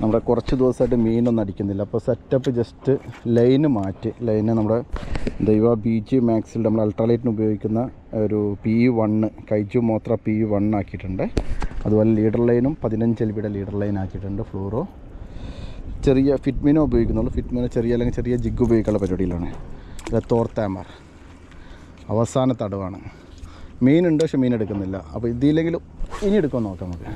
നമ്മുടെ കുറച്ച് ദിവസമായിട്ട് മീനൊന്നും അടിക്കുന്നില്ല. അപ്പോൾ സെറ്റപ്പ് ജസ്റ്റ് ലൈന് മാറ്റി. ലൈന് നമ്മുടെ ദൈവ ബി ജി മാക്സിൽ നമ്മൾ അൾട്രാലൈറ്റിന് ഉപയോഗിക്കുന്ന ഒരു P one Kaiju Mothra P one ആക്കിയിട്ടുണ്ട്. അതുപോലെ ലീഡർ ലൈനും പതിനഞ്ച് എൽ ബിയുടെ ലീഡർ ലൈൻ ആക്കിയിട്ടുണ്ട് ഫ്ലൂറോ ചെറിയ ഫിറ്റ്മിനോ ഉപയോഗിക്കുന്നുള്ളൂ. ഫിറ്റ്മിനോ ചെറിയ അല്ലെങ്കിൽ ചെറിയ ജിഗ് ഉപയോഗിക്കാനുള്ള പരിപാടിയിലാണ്. തോർത്താമർ അവസാന തടവാണ് മീനുണ്ട് പക്ഷെ മീൻ എടുക്കുന്നില്ല. അപ്പോൾ ഇതിലെങ്കിലും ഇനി എടുക്കാൻ നോക്കാം നമുക്ക്.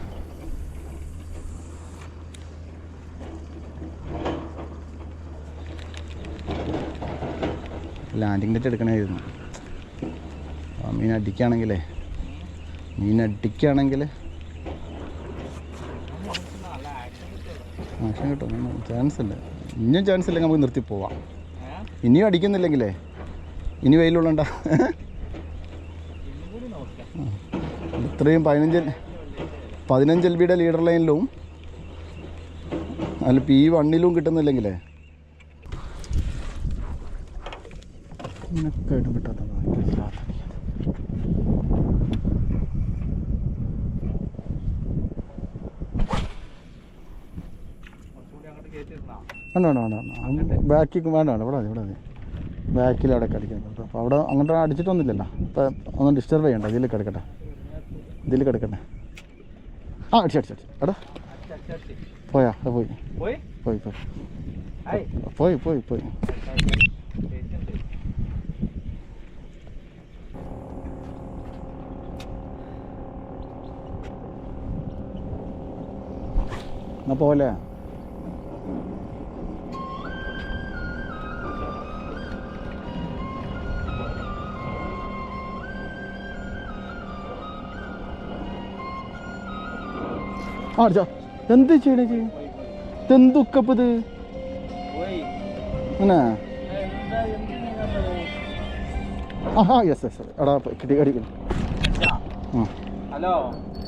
ലാൻഡിങ് നെറ്റ് എടുക്കണമായിരുന്നു ആ മീൻ അടിക്കുകയാണെങ്കിലേ മീൻ അടിക്കുകയാണെങ്കിൽ ആക്ഷൻ കിട്ടും ചാൻസ് ഇല്ല. ഇനിയും ചാൻസ് ഇല്ലെങ്കിൽ നമുക്ക് നിർത്തി പോവാം. ഇനിയും അടിക്കുന്നില്ലെങ്കിലേ ഇനി വെയിലുള്ളണ്ട ഇത്രയും പതിനഞ്ച് പതിനഞ്ച് എൽ ബിയുടെ ലീഡർ ലൈനിലും അതിൽ പി വണ്ണിലും കിട്ടുന്നില്ലെങ്കിലേ ഇങ്ങനൊക്കെ ആയിട്ടും കിട്ടാത്ത വേണ്ട വേണ്ട വേണ്ട വേണ്ട. ബാക്കിൽ വേണ്ട വേണ്ട. ഇവിടെ ഇവിടെ ബാക്കിൽ അവിടെ കിടക്കാൻ കേട്ടോ. അപ്പോൾ അവിടെ അങ്ങോട്ട് അടിച്ചിട്ടൊന്നുമില്ലല്ലോ. ഇപ്പം ഒന്നും ഡിസ്റ്റർബ് ചെയ്യണ്ട. ഇതിൽ കിടക്കട്ടെ. ഇതിൽ കിടക്കട്ടെ. ആ അടിച്ചു അടിച്ചു അടിച്ചു. എടാ. പോയാ പോയി. പോയി? പോയി പോയി പോയി പോയി പോയി എന്നാ പോലെ? അടിച്ചോ. എന്ത് ചെയ്യണേ ചെയ്യും? അങ്ങനെ ആഹാ യെസ് യെസ് എടാ കിട്ടി അടി കിട്ടി. ഹലോ.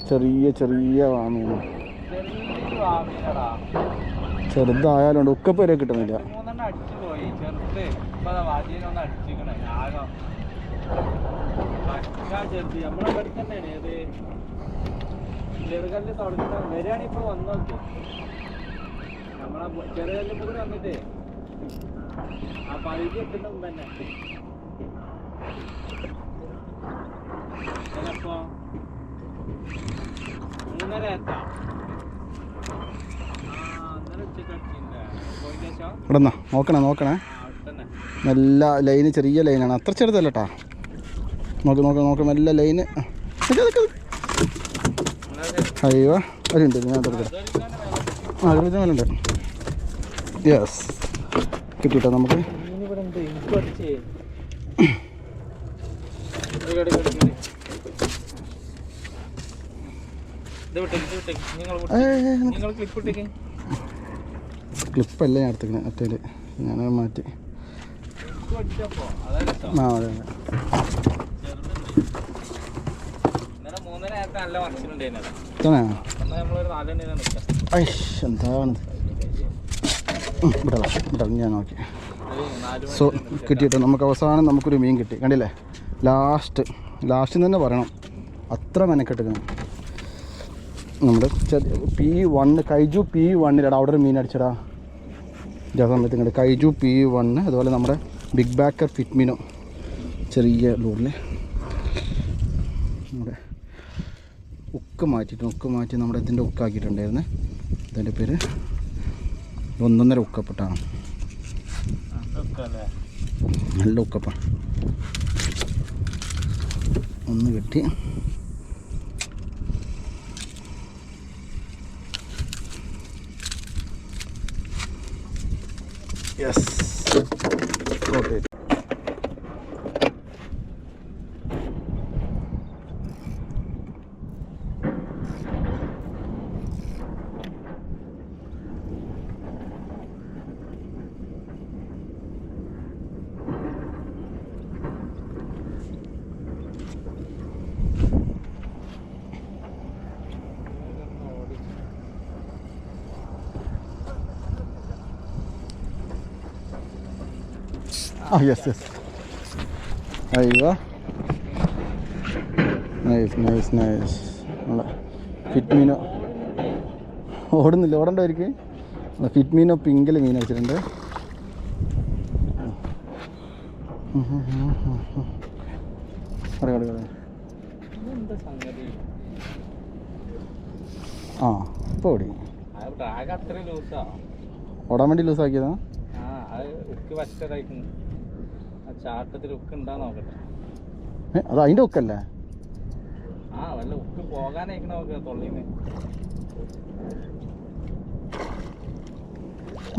ചെറിയ ചെറിയ വാമീനടാ ചെറുതായാലുണ്ട്. ഒക്കെ പേരെ കിട്ടുന്നില്ല. ചെറുകല്ല് തുടങ്ങുന്ന വരികയാണെങ്കിൽ ഇപ്പൊ വന്നു നമ്മളെ ചെറുകല്ല് കൂടി വന്നിട്ടേ. ആ പകുതി എത്തുന്ന മുമ്പ് തന്നെ. ചിലപ്പോ മൂന്നര എത്താം ഇവിടെ നിന്നാ നോക്കണേ നോക്കണേ. നല്ല ലൈന് ചെറിയ ലൈനാണ്. അത്ര ചെറുതല്ല കേട്ടാ നോക്ക് നോക്ക് നോക്ക്. നല്ല ലൈന്. അയ്യോ അരുണ്ട് ഞാൻ ആ അതിൽ മേലുണ്ട് യെസ് കിട്ടിട്ടോ നമുക്ക്. നിങ്ങൾ ക്ലിപ്പ് ഇട്ടേക്ക് ക്ലിപ്പല്ല ഞാൻ എടുത്തിങ്ങനെ മറ്റേ ഞാനത് മാറ്റി. ആ അതെ അതെ. ഞാൻ നോക്കി. സോ കിട്ടിയിട്ട് നമുക്ക് അവസാനം നമുക്കൊരു മീൻ കിട്ടി. കണ്ടില്ലേ? ലാസ്റ്റ് ലാസ്റ്റ് തന്നെ പറയണം. അത്ര മെനക്കെട്ടിരിക്കണം നമ്മുടെ പി വണ്ണ് കൈജു പി വണ്ണിലടാ അവിടെ ഒരു മീൻ അടിച്ചടാ. ഇതേ സമയത്ത് ഇങ്ങോട്ട് കൈജു പി വണ്ണ് അതുപോലെ നമ്മുടെ ബിഗ് ബാക്കർ ഫിറ്റ്മിനോ ചെറിയ ലൂറിൽ നമ്മുടെ ഉക്ക് മാറ്റിയിട്ട് ഉക്ക് മാറ്റി നമ്മുടെ ഇതിന്റെ ഉക്കാക്കിയിട്ടുണ്ടായിരുന്നു ഇതിന്റെ പേര് ഒന്നൊന്നര ഉക്കപ്പെട്ടാണ്. നല്ല ഉക്കപ്പ. ഒന്ന് കിട്ടി. യെസ് ഓക്കെ ആ യെസ് യെസ് അയ്യോ നൈസ് നൈസ് നൈസ് നമ്മളെ ഫിറ്റ്മീനോ ഓടുന്നില്ല ഓടണ്ടായിരിക്കും ഫിറ്റ് മീനോ പിങ്കിൽ മീൻ വെച്ചിട്ടുണ്ട്. സംഗതി? ആ ഇപ്പോൾ ഓടി. ഓടാൻ വേണ്ടി ലൂസാക്കിയതാ അത് അതിന്റെ ഒക്കല്ലേ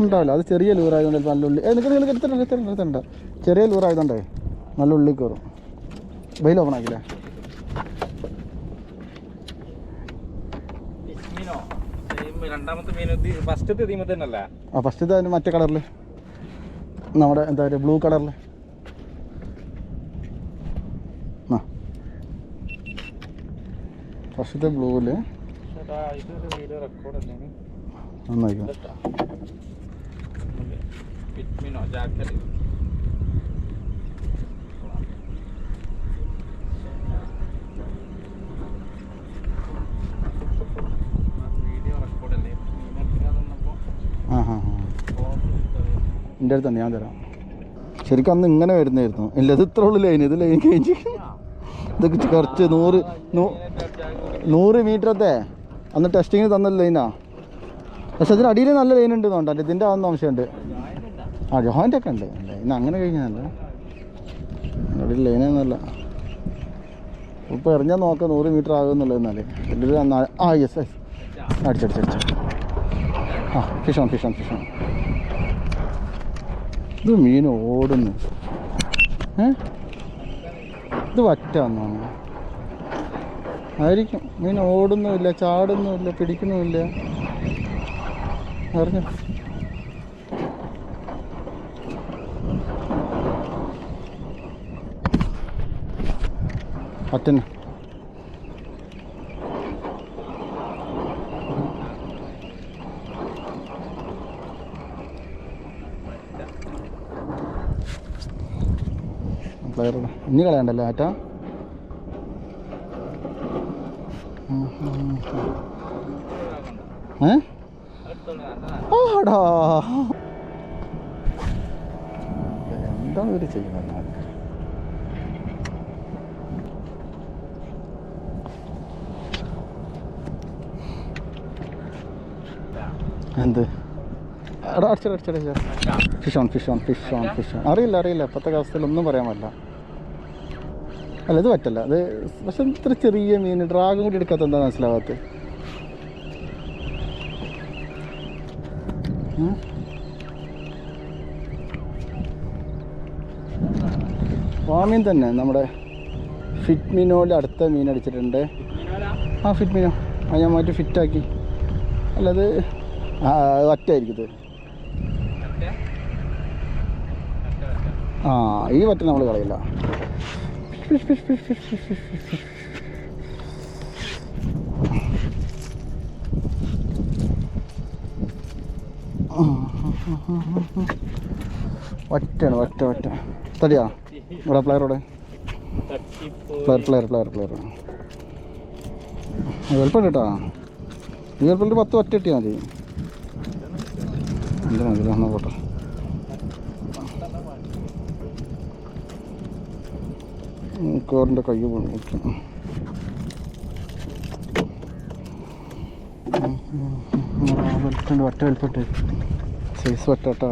ഉണ്ടാവില്ല അത് ചെറിയ ലൂറായതുകൊണ്ട് ചിലപ്പോൾ നല്ല ഉള്ളി ഏ നിൽക്ക് നിങ്ങൾ എടുത്തിട്ടുണ്ട് എടുത്തിട്ടുണ്ട് എടുത്തിട്ടുണ്ട്. ചെറിയ ലൂറായതുകൊണ്ടേ നല്ല ഉള്ളി കയറും വെയിൽ ഓപ്പൺ ആക്കില്ലേ? ആ അതിന് മറ്റേ കളറിൽ നമ്മുടെ എന്താ പറയുക ബ്ലൂ കളറിൽ അല്ലേ? ബ്ലൂ അല്ലേ ആ ഹാ ഹാ എന്റെ അടുത്തുണ്ട് ഞാൻ തരാം. ശരിക്കും അന്ന് ഇങ്ങനെ വരുന്നായിരുന്നു. ഇല്ല ഇത് ഇത്ര ഉള്ളു ലൈൻ ഇത് ലൈൻ കഴിഞ്ഞ്. ഇതൊക്കെ കുറച്ച് നൂറ് നൂ- നൂറ് മീറ്ററത്തെ അന്ന് ടെസ്റ്റിങ്ങിന് തന്ന ലൈനാ പക്ഷെ അതിന് അടിയിൽ നല്ല ലൈൻ ഉണ്ട് തോന്നുന്നുണ്ട് ഇതിന്റെ ആവുന്ന അംശമുണ്ട് ആ ജോയിന്റ് ഒക്കെ ഉണ്ട്. ലൈൻ അങ്ങനെ കഴിഞ്ഞല്ല അടിയിൽ ലൈനൊന്നുമല്ല ഇപ്പോൾ എറിഞ്ഞാൽ നോക്കാം നൂറ് മീറ്റർ ആകുമെന്നുള്ളത് എന്നാൽ വലിയൊരു ആ യെസ് യെസ് അടിച്ചടിച്ചടിച്ച ആ ഫിഷ് ഓൺ ഫിഷ് ഓൺ ഇത് മീൻ ഓടുന്നു. ഏ? ഇത് വറ്റാന്നാണ് ആയിരിക്കും. മീൻ ഓടുന്നുമില്ല ചാടുന്നുമില്ല പിടിക്കുന്നുമില്ല. അറിഞ്ഞു? അച്ഛന്. ഇനി കളയണ്ടല്ലോ ആറ്റ ഏ ആടാ. എന്താണ് ഇവർ ചെയ്യുന്നത്? എന്ത്? എടാ അടിച്ചടാ അടിച്ചടാ ഫിഷ് ഓൺ അറിയില്ല അറിയില്ല. ഇപ്പോഴത്തെ അവസ്ഥയിൽ ഒന്നും പറയാൻ പറ്റില്ല. അല്ല ഇത് പറ്റല്ല. അത് പക്ഷെ ഇത്ര ചെറിയ മീൻ ഡ്രാഗൺ കൂടി എടുക്കാത്ത എന്താ മനസ്സിലാവാത്ത? വാമീൻ തന്നെ നമ്മുടെ ഫിറ്റ് അടുത്ത മീൻ അടിച്ചിട്ടുണ്ട്. ആ ഫിറ്റ്മിനോ. ആ ഞാൻ മാറ്റി ഫിറ്റാക്കി. അല്ല അത് ആ ഒറ്റയായിരിക്കും ഇത്. ആ ഈ വറ്റ നമ്മൾ കളയില്ല. ഒറ്റയാണ് ഒറ്റ ഒറ്റ തടിയാ? ഇവിടെ പ്ലെയറോടെ പ്ലെയർ പ്ലെയർ പ്ലെയർ പ്ലെയർ എളുപ്പം കേട്ടോ ഈ എളുപ്പം പത്ത് ഒറ്റ ഇട്ടിയാൽ മതി. മതി എന്നാൽ പോട്ടെ? കോറിന്റെ കൈ പോകണം ഓക്കെ വലിപ്പുണ്ട് ഒറ്റ വലിപ്പിട്ട് സൈസ് കേട്ടോ